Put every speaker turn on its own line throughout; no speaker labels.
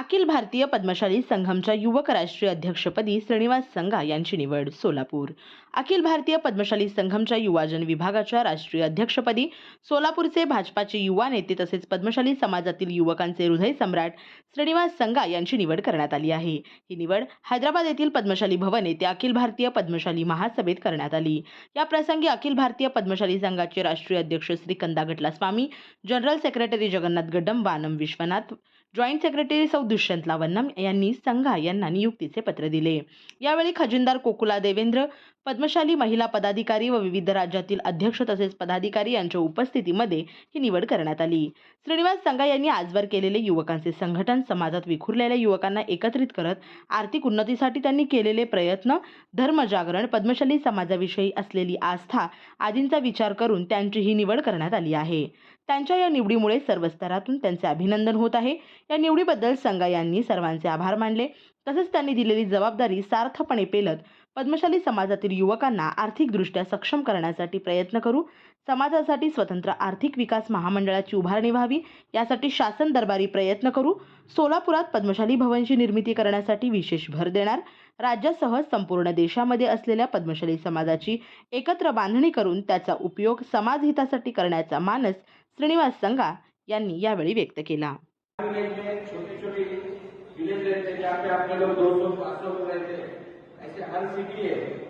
Akhil Bharatiya Padmashali संघमच्या युवक राष्ट्रीय अध्यक्षपदी श्रीनिवास संघा यांची निवड सोलापूर. अखिल भारतीय पद्मशाली संघमच्या युवाजन विभागाच्या राष्ट्रीय अध्यक्षपदी सोलापूरचे भाजपाचे युवा नेते तसेच पद्मशाली समाजातील युवकांचे हृदय सम्राट श्रीनिवास संघा यांची निवड करण्यात आली आहे. ही निवड हैदराबाद येथील पद्मशाली भवन येथे अखिल भारतीय पद्मशाली महासभेत करण्यात आली. या प्रसंगी अखिल भारतीय पद्मशाली संघाचे राष्ट्रीय अध्यक्ष Shri Kanda Gatla Swami general secretary Jagannath Gaddam Vanam Vishwanath joint secretary Sau Dushyant Lavanna यांनी संघा यांना नियुक्तीचे पत्र दिले. यावेळी खजिनदार कोकुला देवेंद्र पद्मशाली महिला पदाधिकारी व विविध राज्यातील अध्यक्ष तसेच पदाधिकारी यांच्या उपस्थितीमध्ये ही निवड करण्यात आली. श्रीनिवास संघा यांनी आजवर केलेले युवकांचे संघटन समाजात विखुरलेल्या युवकांना एकत्रित करत आर्थिक उन्नतीसाठी त्यांनी केलेले प्रयत्न धर्मजागरण पद्मशाली समाजाविषयी असलेली आस्था आदींचा विचार करून त्यांची ही निवड करण्यात आली आहे. त्यांच्या या निवडीमुळे सर्व स्तरातून त्यांचे अभिनंदन होत आहे. या निवडीबद्दल संघा यांनी सर्वांचे आभार मानले. तसेच त्यांनी दिलेली जबाबदारी सार्थपणे पेलत पद्मशाली समाजातील युवकांना आर्थिकदृष्ट्या सक्षम करण्यासाठी प्रयत्न करू समाजासाठी स्वतंत्र आर्थिक विकास महामंडळाची उभारणी व्हावी यासाठी शासन दरबारी प्रयत्न करू सोलापुरात पद्मशाली भवनची निर्मिती करण्यासाठी विशेष भर देणार राज्यासह संपूर्ण देशामध्ये असलेल्या पद्मशाली समाजाची एकत्र बांधणी करून त्याचा उपयोग समाजहितासाठी करण्याचा मानस श्रीनिवास संघा यांनी यावेळी व्यक्त केला.
छोटे छोटे सौ हर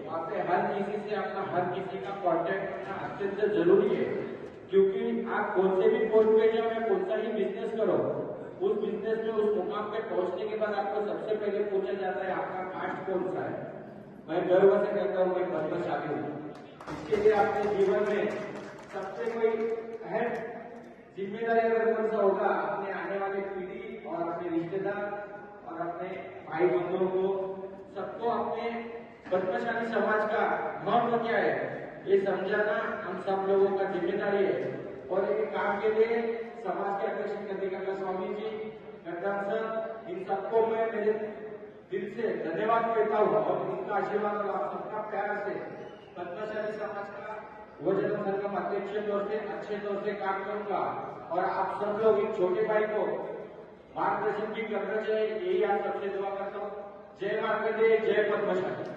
वहाँ पे हर किसी से अपना हर किसी का कांटेक्ट करना अत्यंत ज़रूरी है। क्योंकि आप कौन से भी पोस्ट पे जाओ या कौन सा ही बिज़नेस करो, उस बिज़नेस में उस मुकाम पे पहुँचने के बाद आपको सबसे पहले पूछा जाता है, आपका कास्ट कौन सा है? मैं गर्व से कहता हूँ, मैं पद्मशाली हूँ। इसके लिए आपके जीवन में सबसे कोई अहम ज़िम्मेदारी अगर कौन सा होगा, अपने आने वाली पीढ़ी और अपने रिश्तेदार और अपने भाई बंधुओं को सबको अपने पद्मशाली समाज का महत्व क्या है? ये समझाना हम सब लोगों का ज़िम्मेदारी है। और ये काम के लिए समाज के अध्यक्ष कंदिका स्वामी जी गड्ढम सर, इन सबको मैं मेरे दिल से धन्यवाद कहता हूँ और उनका आशीर्वाद और आप सबका प्यार से पद्मशाली समाज का वज़न संगम अध्यक्ष तौर से, अच्छे तौर से काम करूँगा। और आप सब लोग इन छोटे भाई को मार्गदर्शन की करना चाहिए, यही आप सबसे दुआ करता हूँ। जय मार्कंडे जय Padmashali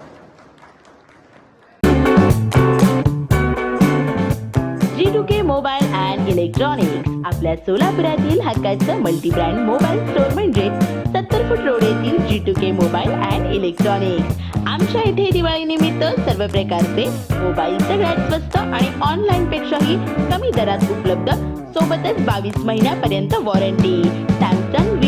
G K mobile and electronics आपल्या सोलापुरातील हक्काचं मल्टी ब्रँड मोबाईल स्टोअर म्हणजे सत्तर फूट रोड येथील G two K mobile and electronics. आमच्या इथे दिवाळी निमित्त सर्व प्रकारचे मोबाईल सगळ्यात स्वस्त आणि ऑनलाईन पेक्षाही कमी दरात उपलब्ध सोबतच बावीस महिन्यापर्यंत warranty Samsung